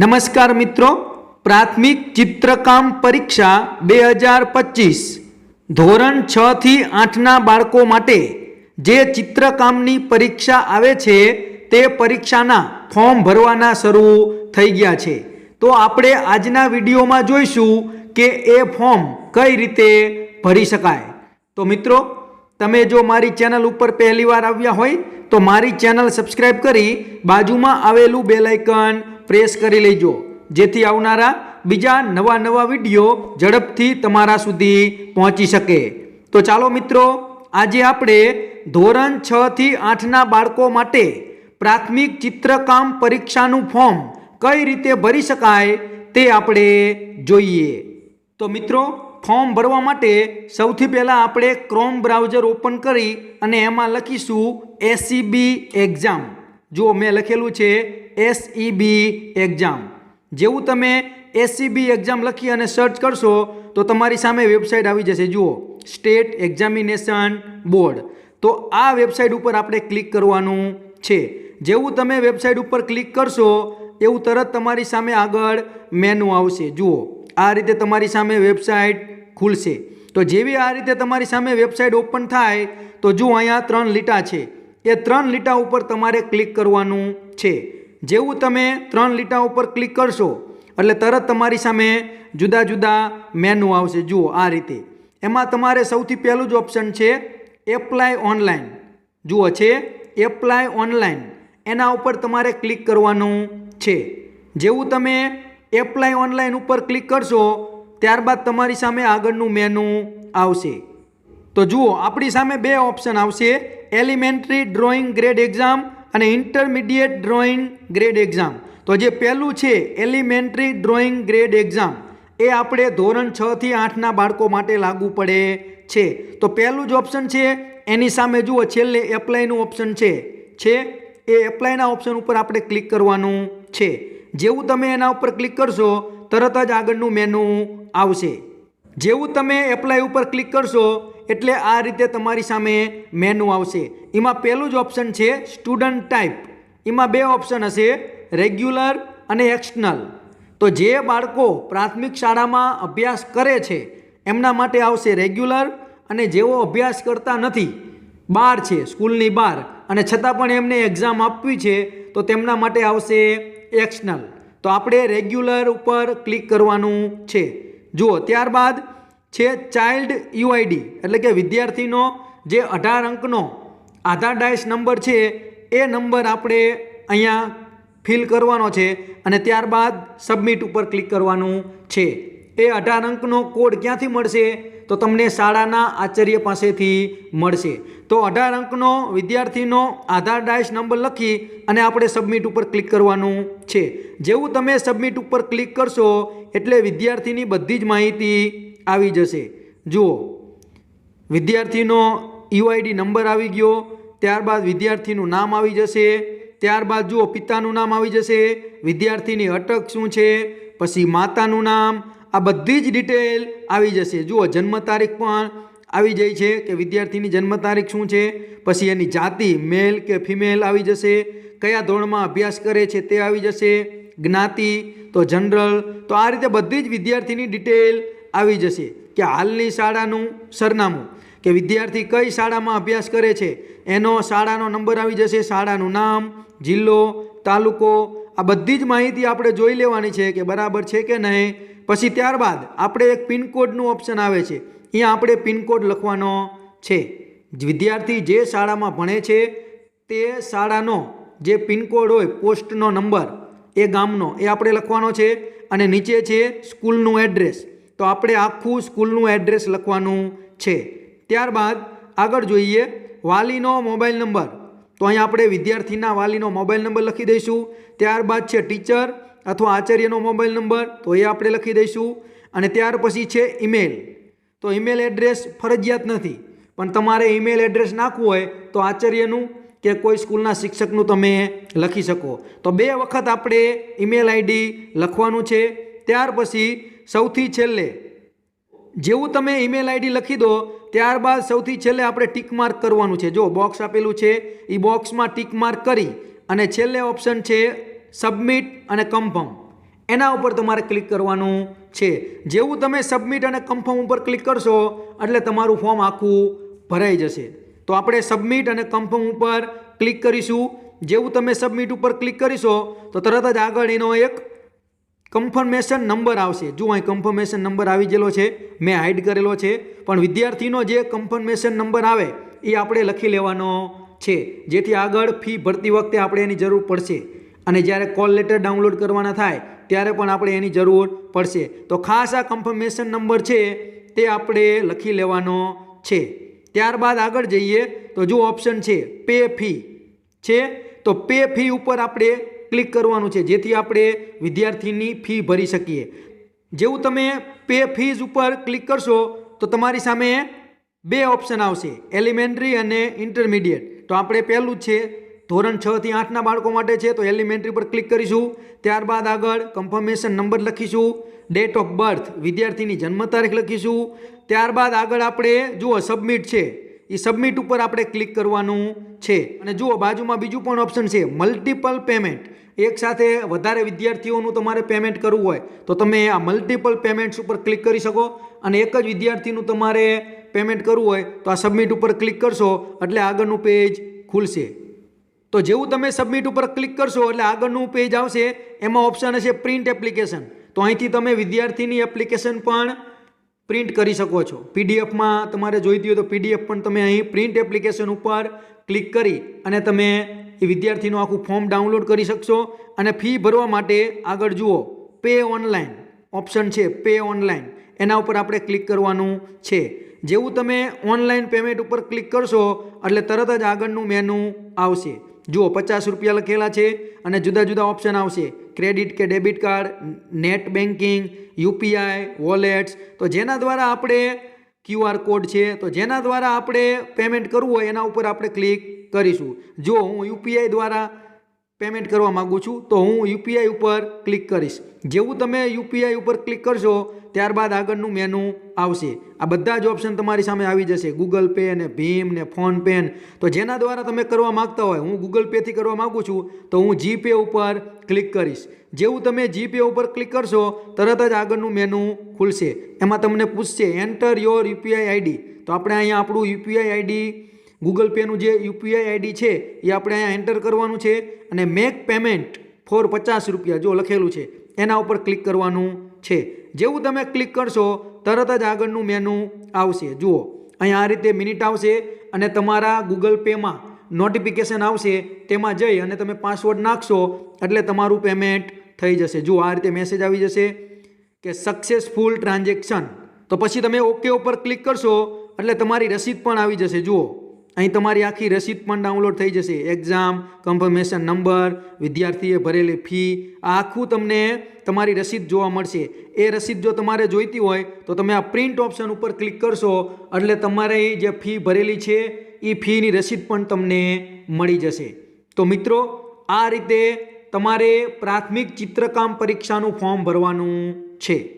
નમસ્કાર મિત્રો. પ્રાથમિક ચિત્રકામ પરીક્ષા બે હજાર પચીસ. ધોરણ છ થી આઠના બાળકો માટે જે ચિત્રકામની પરીક્ષા આવે છે તે પરીક્ષાના ફોર્મ ભરવાના શરૂ થઈ ગયા છે. તો આપણે આજના વિડીયોમાં જોઈશું કે એ ફોર્મ કઈ રીતે ભરી શકાય. તો મિત્રો, તમે જો મારી ચેનલ ઉપર પહેલીવાર આવ્યા હોય, તો મારી ચેનલ સબસ્ક્રાઇબ કરી બાજુમાં આવેલું બેલ આઇકન પ્રેસ કરી લેજો. જેથી આવનારા બીજા નવા નવા વીડિયો ઝડપથી તમારા સુધી પહોંચી શકે. તો ચાલો મિત્રો, આજે આપણે ધોરણ છ થી આઠના બાળકો માટે પ્રાથમિક ચિત્રકામ પરીક્ષાનું ફોર્મ કઈ રીતે ભરી શકાય તે આપણે જોઈએ. તો મિત્રો, ફોર્મ ભરવા માટે સૌથી પહેલાં આપણે ક્રોમ બ્રાઉઝર ઓપન કરી અને એમાં લખીશું એસીબી એક્ઝામ જુઓ મેં લખેલું છે એસઈબી એક્ઝામ જેવું તમે એસઈબી એક્ઝામ લખી અને સર્ચ કરશો, તો તમારી સામે વેબસાઇટ આવી જશે. જુઓ સ્ટેટ એક્ઝામિનેશન બોર્ડ તો આ વેબસાઇટ ઉપર આપણે ક્લિક કરવાનું છે. જેવું તમે વેબસાઇટ ઉપર ક્લિક કરશો, એવું તરત તમારી સામે આગળ મેનુ આવશે. જુઓ, આ રીતે તમારી સામે વેબસાઇટ ખુલશે. તો જેવી આ રીતે તમારી સામે વેબસાઇટ ઓપન થાય, તો જુઓ, અહીંયા ત્રણ લીટા છે. એ ત્રણ લીટા ઉપર તમારે ક્લિક કરવાનું છે. જેવું તમે ત્રણ લીટા ઉપર ક્લિક કરશો, એટલે તરત તમારી સામે જુદા જુદા મેનુ આવશે. જુઓ, આ રીતે. એમાં તમારે સૌથી પહેલું જ ઓપ્શન છે, એપ્લાય ઓનલાઈન. જુઓ, છે, એપ્લાય ઓનલાઈન. એના ઉપર તમારે ક્લિક કરવાનું છે. જેવું તમે એપ્લાય ઓનલાઈન ઉપર ક્લિક કરશો, ત્યારબાદ તમારી સામે આગળનું મેનુ આવશે. તો જુઓ, આપણી સામે બે ઓપ્શન આવશે. એલિમેન્ટરી ડ્રોઈંગ ગ્રેડ એક્ઝામ અને ઇન્ટરમીડિયેટ ડ્રોઈંગ ગ્રેડ એક્ઝામ તો જે પહેલું છે એલિમેન્ટરી ડ્રોઈંગ ગ્રેડ એક્ઝામ એ આપણે ધોરણ છ થી આઠના બાળકો માટે લાગુ પડે છે. તો પહેલું જ ઓપ્શન છે, એની સામે જુઓ, છેલ્લે એપ્લાયનું ઓપ્શન છે. છે? એ એપ્લાયના ઓપ્શન ઉપર આપણે ક્લિક કરવાનું છે. જેવું તમે એના ઉપર ક્લિક કરશો, તરત જ આગળનું મેનુ આવશે. જેવું તમે એપ્લાય ઉપર ક્લિક કરશો એટલે આ રીતે તમારી સામે મેનુ આવશે. એમાં પહેલું જ ઓપ્શન છે સ્ટુડન્ટ ટાઈપ એમાં બે ઓપ્શન હશે રેગ્યુલર અને એક્સટર્નલ તો જે બાળકો પ્રાથમિક શાળામાં અભ્યાસ કરે છે, એમના માટે આવશે રેગ્યુલર અને જેઓ અભ્યાસ કરતા નથી બહાર છે, સ્કૂલની બહાર અને છતાં પણ એમને એક્ઝામ આપવી છે, તો તેમના માટે આવશે એક્સટર્નલ તો આપણે રેગ્યુલર ઉપર ક્લિક કરવાનું છે. જુઓ, ત્યારબાદ છે ચાઇલ્ડ યુઆઈડી. એટલે કે વિદ્યાર્થીનો જે અઢાર અંકનો આધાર ડાયસ નંબર છે, એ નંબર આપણે અહીંયા ફિલ કરવાનો છે અને ત્યારબાદ સબમિટ ઉપર ક્લિક કરવાનું છે. એ અઢાર અંકનો કોડ ક્યાંથી મળશે? તો તમને શાળાના આચાર્ય પાસેથી મળશે. તો અઢાર અંકનો વિદ્યાર્થીનો આધાર ડાયસ નંબર લખી અને આપણે સબમિટ ઉપર ક્લિક કરવાનું છે. જેવું તમે સબમિટ ઉપર ક્લિક કરશો એટલે વિદ્યાર્થીની બધી જ માહિતી આવી જશે. જુઓ, વિદ્યાર્થીનો યુઆઈડી નંબર આવી ગયો, ત્યારબાદ વિદ્યાર્થીનું નામ આવી જશે, ત્યારબાદ જુઓ, પિતાનું નામ આવી જશે, વિદ્યાર્થીની અટક શું છે, પછી માતાનું નામ, આ બધી જ ડિટેલ આવી જશે. જુઓ, જન્મ તારીખ પણ આવી જાય છે કે વિદ્યાર્થીની જન્મ તારીખ શું છે, પછી એની જાતિ મેલ કે ફિમેલ આવી જશે, કયા ધોરણમાં અભ્યાસ કરે છે તે આવી જશે, જ્ઞાતિ, તો જનરલ તો આ રીતે બધી જ વિદ્યાર્થીની ડિટેલ આવી જશે. કે હાલની શાળાનું સરનામું, કે વિદ્યાર્થી કઈ શાળામાં અભ્યાસ કરે છે, એનો શાળાનો નંબર આવી જશે, શાળાનું નામ, જિલ્લો, તાલુકો, આ બધી જ માહિતી આપણે જોઈ લેવાની છે કે બરાબર છે કે નહીં. પછી ત્યારબાદ આપણે એક પિનકોડનું ઓપ્શન આવે છે. અહીંયા આપણે પિનકોડ લખવાનો છે. વિદ્યાર્થી જે શાળામાં ભણે છે, તે શાળાનો જે પિનકોડ હોય, પોસ્ટનો નંબર, એ ગામનો, એ આપણે લખવાનો છે. અને નીચે છે સ્કૂલનું એડ્રેસ. તો આપણે આખું સ્કૂલનું એડ્રેસ લખવાનું છે. ત્યારબાદ આગળ જોઈએ વાલીનો મોબાઈલ નંબર. તો અહીં આપણે વિદ્યાર્થીના વાલીનો મોબાઈલ નંબર લખી દઈશું. ત્યારબાદ છે ટીચર અથવા આચાર્યનો મોબાઈલ નંબર. તો એ આપણે લખી દઈશું. અને ત્યાર પછી છે ઈમેલ. તો ઈમેલ એડ્રેસ ફરજિયાત નથી. પણ તમારે ઈમેલ એડ્રેસ નાખવું હોય તો આચાર્યનું કે કોઈ સ્કૂલના શિક્ષકનું તમે લખી શકો. તો બે વખત આપણે ઈમેલ આઈડી લખવાનું છે. ત્યાર પછી સૌથી છેલ્લે, જેવું તમે ઈમેલ આઈડી લખી દો, ત્યારબાદ સૌથી છેલ્લે આપણે ટીક માર્ક કરવાનું છે. જો બોક્સ આપેલું છે એ બોક્સમાં ટીક માર્ક કરી અને છેલ્લે ઓપ્શન છે સબમિટ અને કન્ફર્મ એના ઉપર તમારે ક્લિક કરવાનું છે. જેવું તમે સબમિટ અને કન્ફર્મ ઉપર ક્લિક કરશો, એટલે તમારું ફોર્મ આખું ભરાઈ જશે. તો આપણે સબમિટ અને કન્ફર્મ ઉપર ક્લિક કરીશું. જેવું તમે સબમિટ ઉપર ક્લિક કરીશો, તો તરત જ આગળ એનો એક કન્ફર્મેશન નંબર આવશે. જો અહીં કન્ફર્મેશન નંબર આવી ગયેલો છે. મેં હાઇડ કરેલો છે. પણ વિદ્યાર્થીનો જે કન્ફર્મેશન નંબર આવે, એ આપણે લખી લેવાનો છે. જેથી આગળ ફી ભરતી વખતે આપણે એની જરૂર પડશે. અને જ્યારે કોલ લેટર ડાઉનલોડ કરવાના થાય, ત્યારે પણ આપણે એની જરૂર પડશે. તો ખાસ આ કન્ફર્મેશન નંબર છે, તે આપણે લખી લેવાનો છે. ત્યારબાદ આગળ જઈએ. તો જો ઓપ્શન છે પે ફી છે? તો પે ફી ઉપર આપણે ક્લિક કરવાનું છે, જેથી આપણે વિદ્યાર્થીની ફી ભરી શકીએ. જેવું તમે પે ફીઝ ઉપર ક્લિક કરશો, તો તમારી સામે બે ઓપ્શન આવશે એલિમેન્ટરી અને ઇન્ટરમીડિયેટ તો આપણે પહેલું જ છે, ધોરણ છ થી આઠના બાળકો માટે છે, તો એલિમેન્ટરી પર ક્લિક કરીશું. ત્યારબાદ આગળ કન્ફર્મેશન નંબર લખીશું ડેટ ઓફ બર્થ વિદ્યાર્થીની જન્મ તારીખ લખીશું. ત્યારબાદ આગળ આપણે, જુઓ સબમિટ છે. એ સબમિટ ઉપર આપણે ક્લિક કરવાનું છે. અને જુઓ, બાજુમાં બીજું પણ ઓપ્શન છે મલ્ટિપલ પેમેન્ટ એક સાથે વધારે વિદ્યાર્થીઓનું તમારે પેમેન્ટ કરવું હોય, તો તમે આ મલ્ટિપલ પેમેન્ટ્સ ઉપર ક્લિક કરી શકો. અને એક જ વિદ્યાર્થીનું તમારે પેમેન્ટ કરવું હોય, તો આ સબમિટ ઉપર ક્લિક કરશો, એટલે આગળનું પેજ ખુલશે. તો જેવું તમે સબમિટ ઉપર ક્લિક કરશો, એટલે આગળનું પેજ આવશે. એમાં ઓપ્શન હશે પ્રિન્ટ એપ્લિકેશન તો અહીંથી તમે વિદ્યાર્થીની એપ્લિકેશન પણ પ્રિન્ટ કરી શકો છો. પીડીએફમાં તમારે જોઈતી હોય તો પીડીએફ પણ તમે અહીં પ્રિન્ટ એપ્લિકેશન ઉપર ક્લિક કરી અને તમે એ વિદ્યાર્થીનું આખું ફોર્મ ડાઉનલોડ કરી શકશો અને ફી ભરવા માટે આગળ જુઓ. પે ઓનલાઈન ઓપ્શન છે, પે ઓનલાઈન. એના ઉપર આપણે ક્લિક કરવાનું છે. જેવું તમે ઓનલાઈન પેમેન્ટ ઉપર ક્લિક કરશો એટલે તરત જ આગળનું મેનુ આવશે. જુઓ, પચાસ રૂપિયા લખેલા છે અને જુદા જુદા ઓપ્શન આવશે. ક્રેડિટ કે debit card, net banking UPI, wallets. તો જેના દ્વારા આપણે ક્યુઆર કોડ છે, તો જેના દ્વારા આપણે પેમેન્ટ કરવું હોય એના ઉપર આપણે ક્લિક કરીશું. જો હું યુપીઆઈ દ્વારા પેમેન્ટ કરવા માગું છું, તો હું યુપીઆઈ ઉપર ક્લિક કરીશ. જેવું તમે યુપીઆઈ ઉપર ક્લિક કરશો, ત્યારબાદ આગળનું મેનુ આવશે. આ બધા જ ઓપ્શન તમારી સામે આવી જશે. ગૂગલ પે ને ભીમ ને ફોનપે ને. તો જેના દ્વારા તમે કરવા માગતા હોય, હું ગૂગલ પેથી કરવા માગું છું, તો હું જીપે ઉપર ક્લિક કરીશ. જેવું તમે જીપે ઉપર ક્લિક કરશો, તરત જ આગળનું મેનુ ખુલશે. એમાં તમને પૂછશે એન્ટર યોર યુપીઆઈ આઈડી તો આપણે અહીંયા આપણું યુપીઆઈ આઈડી ગૂગલ પેનું જે યુપીઆઈ આઈડી છે, એ આપણે અહીંયા એન્ટર કરવાનું છે અને મેક પેમેન્ટ ફોર પચાસ રૂપિયા જો લખેલું છે, એના ઉપર ક્લિક કરવાનું છે. જેવું તમે ક્લિક કરશો, તરત જ આગળનું મેનુ આવશે. જુઓ, અહીંયા આ રીતે મિનિટ આવશે અને તમારા ગૂગલ પેમાં નોટિફિકેશન આવશે, તેમાં જઈ અને તમે પાસવર્ડ નાખશો, એટલે તમારું પેમેન્ટ થઈ જશે. જુઓ, આ રીતે મેસેજ આવી જશે કે સક્સેસફુલ ટ્રાન્ઝેક્શન તો પછી તમે ઓકે ઉપર ક્લિક કરશો, એટલે તમારી રસીદ પણ આવી જશે. જુઓ અહીં તમારી આખી રસીદ પણ ડાઉનલોડ થઈ જશે. એક્ઝામ કન્ફર્મેશન નંબર વિદ્યાર્થીએ ભરેલી ફી આ આખું તમને તમારી રસીદ જોવા મળશે. એ રસીદ જો તમારે જોઈતી હોય, તો તમે આ પ્રિન્ટ ઓપ્શન ઉપર ક્લિક કરશો, એટલે તમારે જે ફી ભરેલી છે એ ફીની રસીદ પણ તમને મળી જશે. તો મિત્રો, આ રીતે તમારે પ્રાથમિક ચિત્રકામ પરીક્ષાનું ફોર્મ ભરવાનું છે.